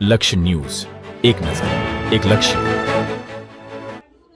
લક્ષ્ય ન્યૂઝ. એક નજર, એક લક્ષ્ય.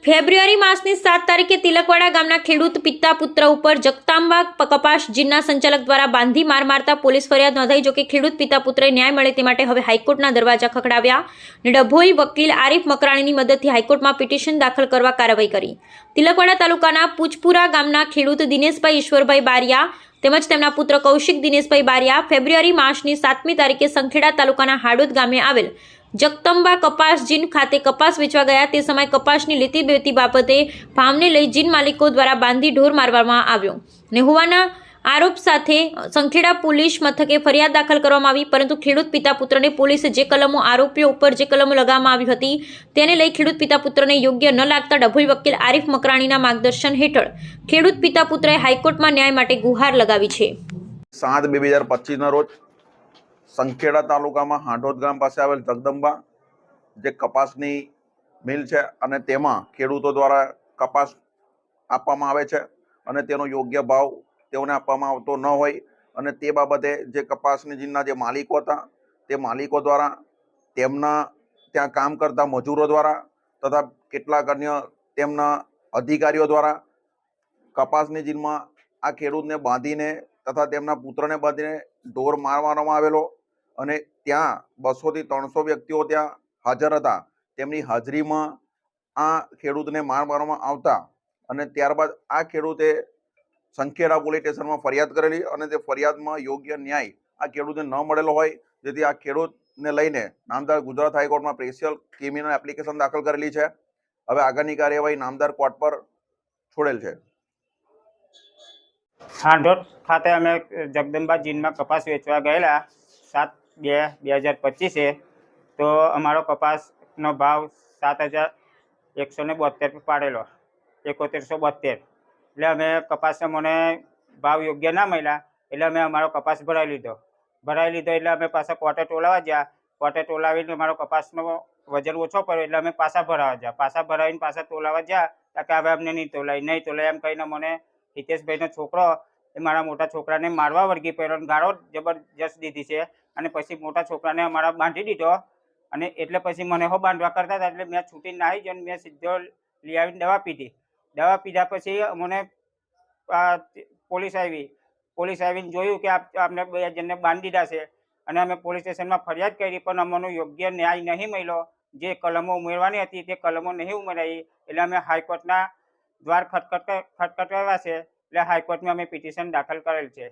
ફેબ્રુઆરી માસની સાત તારીખે તિલકવાડા ગામના ખેડૂત પિતા પુત્ર ઉપર જગતાંબા કપાસ જીનના સંચાલક દ્વારા બાંધી માર મારતા પોલીસ ફરિયાદ નોંધાઈ, જોકે ખેડૂત પિતા પુત્રે ન્યાય મળે તે માટે હવે હાઈકોર્ટના દરવાજા ખખડાવ્યા અને ડભોઈ વકીલ આરીફ મકરાણીની મદદથી હાઈકોર્ટમાં પિટિશન દાખલ કરવા કાર્યવાહી કરી. તિલકવાડા તાલુકાના પૂજપુરા ગામના ખેડૂત દિનેશભાઈ ઈશ્વરભાઈ બારિયા તેમજ તેમના પુત્ર કૌશિક દિનેશભાઈ બારિયા ફેબ્રુઆરી માસની સાતમી તારીખે સંખેડા તાલુકાના હાડોદ ગામે આવેલ જગતંબા કપાસ જીન ખાતે કપાસ વેચવા ગયા. તે સમયે કપાસની લીતી બેતી બાબતે ભાવને લઈ જીન માલિકો દ્વારા બાંધી ઢોર મારવામાં આવ્યો. ને હોવાના આરોપ સાથે સંખેડા પોલીસ મથકે ફરિયાદ દાખલ કરવામાં આવી, પરંતુ ખેડૂત પિતા પુત્રને પોલીસે જે કલમો આરોપીઓ ઉપર જે કલમો લગાવવામાં આવી હતી, તેને લઈ ખેડૂત પિતા પુત્રને યોગ્ય ન લાગતા ડભોઈ વકીલ આરીફ મકરાણીના માર્ગદર્શન હેઠળ ખેડૂત પિતા પુત્રએ હાઈકોર્ટમાં ન્યાય માટે ગુહાર લગાવી છે. સાત બે હજાર પચીસના રોજ સંખેડા તાલુકામાં હાંડોદ ગામ પાસે આવેલ જગદંબા, જે કપાસની મિલ છે અને તેમાં ખેડૂતો દ્વારા કપાસ આપવામાં આવે છે અને તેનો યોગ્ય ભાવ તેઓને આપવામાં આવતો ન હોય અને તે બાબતે જે કપાસની જીનના જે માલિકો હતા, તે માલિકો દ્વારા તેમના ત્યાં કામ કરતા મજૂરો દ્વારા તથા કેટલાક અન્ય તેમના અધિકારીઓ દ્વારા કપાસની જીનમાં આ ખેડૂતને બાંધીને તથા તેમના પુત્રને બાંધીને ઢોર મારવામાં આવેલો અને ત્યાં બસોથી ત્રણસો વ્યક્તિઓ ત્યાં હાજર હતા. તેમની હાજરીમાં આ ખેડૂતને માર મારવામાં આવતા અને ત્યારબાદ આ ખેડૂતે સંખેડા પોલીસ સ્ટેશનમાં ફરિયાદ કરેલી અને તે ફરિયાદમાં યોગ્ય ન્યાય આ ખેડૂતને ન મળેલો હોય, જેથી આ ખેડૂતને લઈને નામદાર ગુજરાત હાઈકોર્ટમાં સ્પેશિયલ ક્રિમિનલ એપ્લિકેશન દાખલ કરેલી છે. હવે આગળની કાર્યવાહી નામદાર કોર્ટ પર છોડેલ છે. હાંડોદ ખાતે અમે જગદંબા જીનમાં કપાસ વેચવા ગયેલા સાત બે બે હજાર પચીસે. તો અમારો કપાસનો ભાવ સાત હજાર એકસો ને બોતેર પાડેલો, એકોતેરસો બોતેર એટલે અમે કપાસને મને ભાવ યોગ્ય ના મળ્યા એટલે અમે અમારો કપાસ ભરાઈ લીધો. ભરાઈ લીધો એટલે અમે પાછા કોટે ટોલાવા ગયા. કોટે ટોલાવીને અમારો કપાસનો વજન ઓછો પડ્યો એટલે અમે પાછા ભરાવા ગયા. પાછા ભરાવીને પાછા તોલાવા તો કે હવે અમને નહીં તોલાય નહીં તોલાય એમ કહીને મને હિતેશભાઈનો છોકરો એ મારા મોટા છોકરાને મારવા વળગી પડ્યો ગાળો જબરજસ્ત દીધી છે અને પછી મોટા છોકરાને અમારા બાંધી દીધો અને એટલે પછી મને હો બાંધવા કરતા હતા એટલે મેં છૂટીને નાહી ગયો મેં સીધો લઈ આવીને દવા પીધી. દવા પીધા પછી મને પોલીસ આવી. પોલીસ આવીને જોયું કે આપને બે જણને બાંધી દીધા છે. અને અમે પોલીસ સ્ટેશનમાં ફરિયાદ કરી, પણ અમને યોગ્ય ન્યાય નહીં મળ્યો. જે કલમો ઉમેરવાની હતી તે કલમો નહીં ઉમેરાઈ. એટલે અમે હાઈકોર્ટના દ્વાર ખટખટ, ખટખટાવ્યા છે. એટલે હાઈકોર્ટમાં અમે પિટિશન દાખલ કરેલ છે.